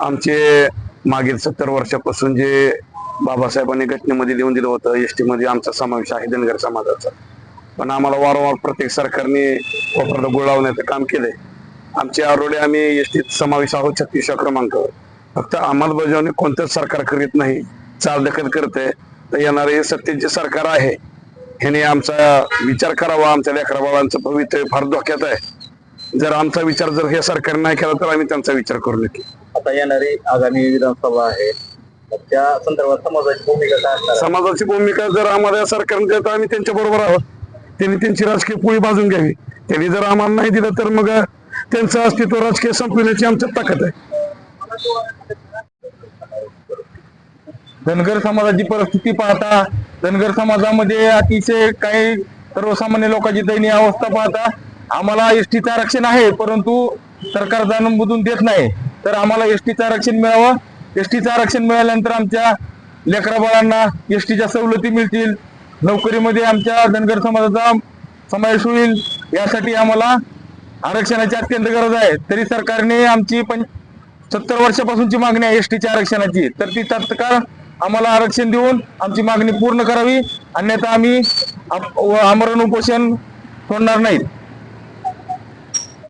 आमचे मागील सत्तर वर्षापासून जे बाबासाहेबांनी घटनेमध्ये लिहून दिलं होतं एसमध्ये आमचा समावेश आहे धनगर समाजाचा. पण आम्हाला वारंवार प्रत्येक सरकारने वापरलं गुळावण्याचं काम केलंय. आमचे आरोडे आम्ही एस टीत समावेश आहोत छत्तीसव्या क्रमांकावर फक्त अंमलबजावणी कोणतंच सरकार करीत नाही चालदखल करते तर येणारे सत्तेचे सरकार आहे. ह्याने आमचा विचार करावा आमच्या लेकराबाळांचं भवितव्य फार धोक्यात आहे. जर आमचा विचार जर हे सरकारने नाही केला तर आम्ही त्यांचा विचार करू नक्की. आता येणारी आगामी विधानसभा आहे. त्या संदर्भात समाजाची भूमिका काय असणार आहे? समाजाची भूमिका जर आम्हाला या सरकारने दिली तर आम्ही त्यांच्या बरोबर आहोत. त्यांनी त्यांची राजकीय पोळी बाजून घ्यावी. त्यांनी जर आम्हाला नाही दिलं तर मग त्यांचं अस्तित्व राजकीय संपविण्याची आमच्यात ताकद आहे. धनगर समाजाची परिस्थिती पाहता धनगर समाजामध्ये अतिशय काही सर्वसामान्य लोकांची दयनीय अवस्था पाहता आम्हाला एसटीचं आरक्षण आहे परंतु सरकार जाणून देत नाही. तर आम्हाला एसटीचं आरक्षण मिळावं. एसटीचं आरक्षण मिळाल्यानंतर आमच्या लेकराबाळांना एसटीच्या सवलती मिळतील. नोकरीमध्ये आमच्या धनगर समाजाचा समावेश होईल. यासाठी आम्हाला आरक्षणाची अत्यंत गरज आहे. तरी सरकारने आमची पण सत्तर वर्षापासूनची मागणी आहे एसटीच्या आरक्षणाची. तर ती तत्काळ आम्हाला आरक्षण देऊन आमची मागणी पूर्ण करावी. अन्यथा आम्ही आमरण उपोषण सोडणार नाहीत.